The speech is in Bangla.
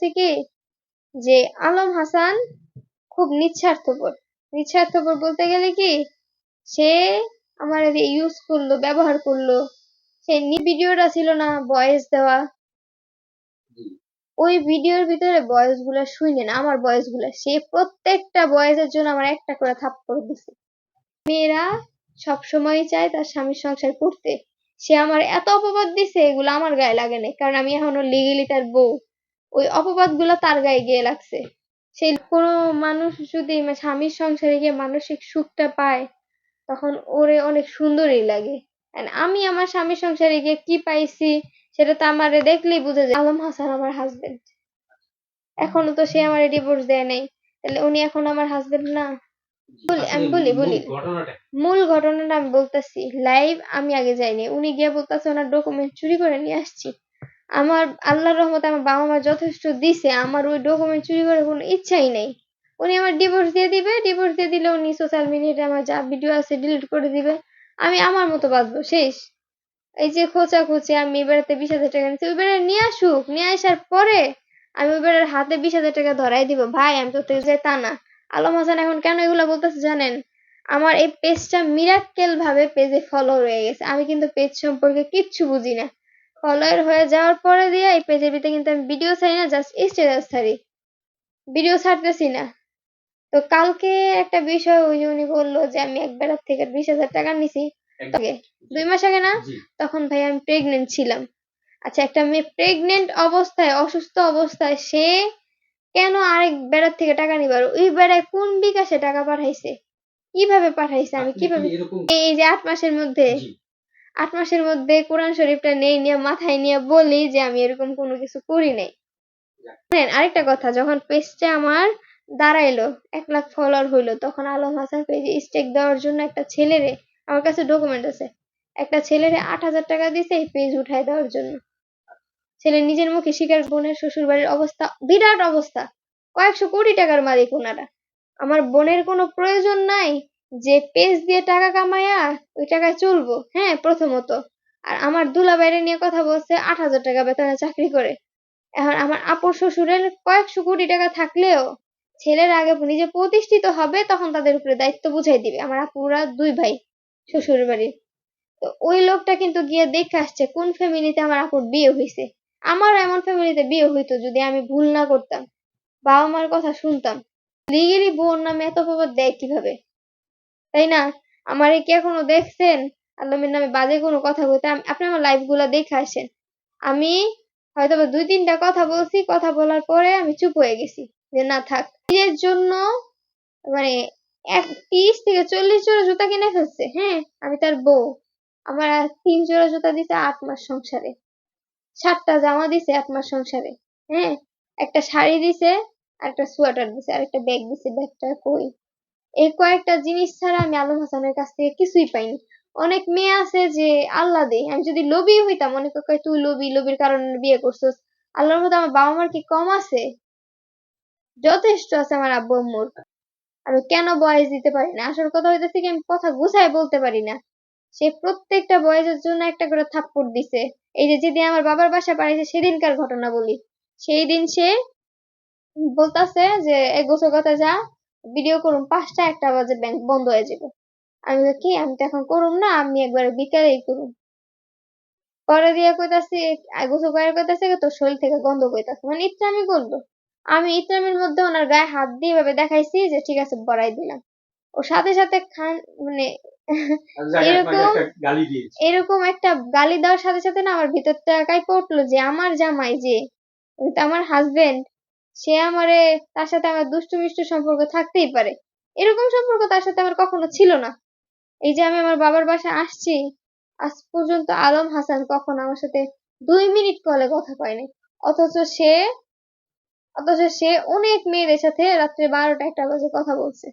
বলতেছি কি যে আলম হাসান খুব নিঃস্বার্থপর নিঃস্বার্থপর বলতে গেলে কি সে আমার ইউজ করল ব্যবহার করল সেই ভিডিওটা ছিল না ভয়েস দেওয়া। ওই ভিডিওর ভিতরে ভয়েসগুলা শুনে না আমার ভয়েসগুলা। সে প্রত্যেকটা ভয়েসের জন্য আমার একটা করে থাপ্পড় দিছে। মেয়েরা সবসময় চায় তার স্বামীর সংসার করতে। সে আমার এত অপবাদ দিছে এগুলো আমার গায়ে লাগে না কারণ আমি এখনও লিগেলি তার বউ। ওই অপবাদগুলা তার গায়ে গিয়ে লাগছে। সেই কোনো মানুষ যদি স্বামীর সংসারে গিয়ে মানসিক সুখটা পায় তখন ওরে অনেক সুন্দরই লাগে। আমি আমার স্বামীর সংসারে গিয়ে কি পাইছি সেটা তো আমারে দেখলেই বোঝা যায়। আলম হাসান আমার হাজবেন্ড এখনও তো সে আমার ডিভোর্স দেয় নাই। তাহলে উনি এখন আমার হাজবেন্ড না? বলি আমি বলি বলি। মূল ঘটনাটা আমি বলতেছি লাইভ আমি আগে যাইনি। উনি গিয়ে বলতেছে ওনার ডকুমেন্ট চুরি করে নিয়ে আসছি। আমার আল্লাহর রহমতে আমার বাবা মা যথেষ্ট দিছে, আমার ওই ডকুমেন্ট চুরি করার কোনো ইচ্ছাই নেই। উনি আমার ডিভোর্স দিয়ে দিবে ডিভোর্স দিয়ে দিলে উনি সোশ্যাল মিডিয়াতে আমার যা ভিডিও আছে ডিলিট করে দিবে, আমি আমার মতো বাঁচবো, শেষ। এই যে খোঁচা খুঁচে আমি বেড়াতে বিশ হাজার টাকা নিচ্ছি ওই বেড়া নিয়ে আসুক, নিয়ে আসার পরে আমি ওই বেড়ার হাতে বিশ হাজার টাকা ধরাই দিব। ভাই, আমি তো যাই তা না। আলম হাসান এখন কেন এগুলো বলতেছে জানেন? আমার এই পেজটা মিরাক্কেল ভাবে পেজে ফলো হয়ে গেছে। আমি কিন্তু পেজ সম্পর্কে কিচ্ছু বুঝি না। ফলোয়ার হয়ে যাওয়ার পরে দিয়ে এই পেজের কিন্তু আমি ভিডিও ছাড়ি না জাস্ট স্ট্যাটাস ছাড়ি। ভিডিও ছাড়তেছি না। তো কালকে একটা বিষয় ওই উনি বলল যে আমি এক বেলার থেকে বিশ হাজার টাকা নিছি। দুই মাস আগে না তখন ভাই আমি প্রেগনেন্ট ছিলাম। আচ্ছা একটা মেয়ে প্রেগনেন্ট অবস্থায় অসুস্থ অবস্থায় সে কেন আরেক বেড়ার থেকে টাকা নিবার ওই বেড়ায় কোন বিকাশে টাকা পাঠাইছে? কীভাবে পাঠাইছে? আমি কীভাবে এই যে আট মাসের মধ্যে আট মাসের মধ্যে কোরআন শরীফটা নেই নিয়ে, মাথায় নিয়ে বলি যে আমি এরকম কোনো কিছু করি নাই। জানেন আরেকটা কথা, যখন পেজটা আমার দাঁড়াইলো, এক লাখ ফলোয়ার হইল, তখন আলম হাসান পেজে স্টেক দেওয়ার জন্য একটা ছেলেরে, আমার কাছে ডকুমেন্ট আছে, একটা ছেলেরে আট হাজার টাকা দিছে এই পেজ উঠায় দেওয়ার জন্য। ছেলে নিজের মুখে স্বীকার বোনের শ্বশুর বাড়ির অবস্থা, বিরাট অবস্থা, কয়েকশো কোটি টাকার মালিক ওনারা। আমার বোনের কোনো প্রয়োজন নাই যে পেজ দিয়ে টাকা কামায়া ওই টাকায় চলবো হ্যাঁ প্রথমত। আর আমার দুলা বাইরে নিয়ে কথা বলছে, আট হাজার টাকা বেতনে চাকরি করে। এখন আমার আপুর শ্বশুরের কয়েকশো কোটি টাকা থাকলেও ছেলের আগে নিজে প্রতিষ্ঠিত হবে, তখন তাদের উপরে দায়িত্ব বুঝাই দিবে। আমার আপুরা দুই ভাই শ্বশুর বাড়ির তো ওই লোকটা কিন্তু গিয়ে দেখে আসছে, কোন ফ্যামিলিতে আমার আপুর বিয়ে হয়েছে আমার এমন ফ্যামিলিতে বিয়ে হইতো যদি আমি ভুল না করতাম। বাবা মার কথা শুনতাম। লিগেলি বোন নামে এত অপবাদ দেয় কীভাবে? তাই না? আমার কি এখনও দেখছেন? আল্লামের নামে বাজে কোনো কথা বলতে আপনি আমার লাইভগুলা দেখে আসেন। আমি হয়তো দুই তিনটা কথা বলছি, কথা বলার পরে আমি চুপ হয়ে গেছি যে না থাক। নিজের জন্য মানে এক তিরিশ থেকে চল্লিশ জোড়া জুতা কিনে ফেলছে হ্যাঁ? আমি তার বউ। আমার তিন জোড়া জুতা দিছে আট মাস সংসারে। সাতটা জামা দিছে আট মাস সংসারে হ্যাঁ? একটা শাড়ি দিছে, আর একটা সোয়েটার দিছে, আর একটা ব্যাগ দিছে। ব্যাগটা কই? এই কয়েকটা জিনিস ছাড়া আমি আলম হাসানের কাছ থেকে কিছুই পাইনি। অনেক মেয়ে আছে যে আল্লাহ দে আমি যদি লোভী হইতাম, অনেকে কয়, তুই লোভী, লোভীর কারণে বিয়ে করছিস। আল্লাহর মতো আমার বাবা মার কি কম আছে? যথেষ্ট আছে আমার আব্বু আম্মুর। আমি কেন বয়স দিতে পারি না? আসল কথা হইতেছে কি, আমি কথা গুছায় বলতে পারি না। সে প্রত্যেকটা বয়সের জন্য একটা করে থাপ্পড় দিছে। এই যে যেদিন আমার বাবার বাসা পাঠাইছে সেদিনকার ঘটনা বলি। সেই দিন সে বলতাছে যে এক গোছর কথা যা ভিডিও করুন পাঁচটা একটা বাজে ব্যাংক বন্ধ হয়ে যাবে। আমি কি? আমি তো এখন করুম না আমি একবার বিকালেই করুম। পরে দিয়ে কইতাছি গোসল করে কইতাছে তোর শরীর থেকে গন্ধ কইতাছে মানে ইত্রামি করল আমি ইত্রামির মধ্যে ওনার গায়ে হাত দিয়ে এভাবে দেখাইছি যে ঠিক আছে বড়াই দিলাম। ও সাথে সাথে খান মানে এরকম- গালি দিয়েছে। এরকম একটা গালি দেওয়ার সাথে সাথে না আমার ভিতরটা কাঁপে উঠল যে আমার জামাই যে তো আমার হাজবেন্ড সে আমারে, তার সাথে আমার দুষ্টু মিষ্টু সম্পর্ক থাকতেই পারে। এরকম সম্পর্ক তার সাথে আমার কখনো ছিল না। এই যে আমি আমার বাবার বাসায় আসছি, আজ পর্যন্ত আলম হাসান কখনো আমার সাথে দুই মিনিট কলে কথা কয়নি অথচ সে অথচ সে অনেক মেয়েদের সাথে রাত্রে বারোটা একটা বাজে কথা বলছে।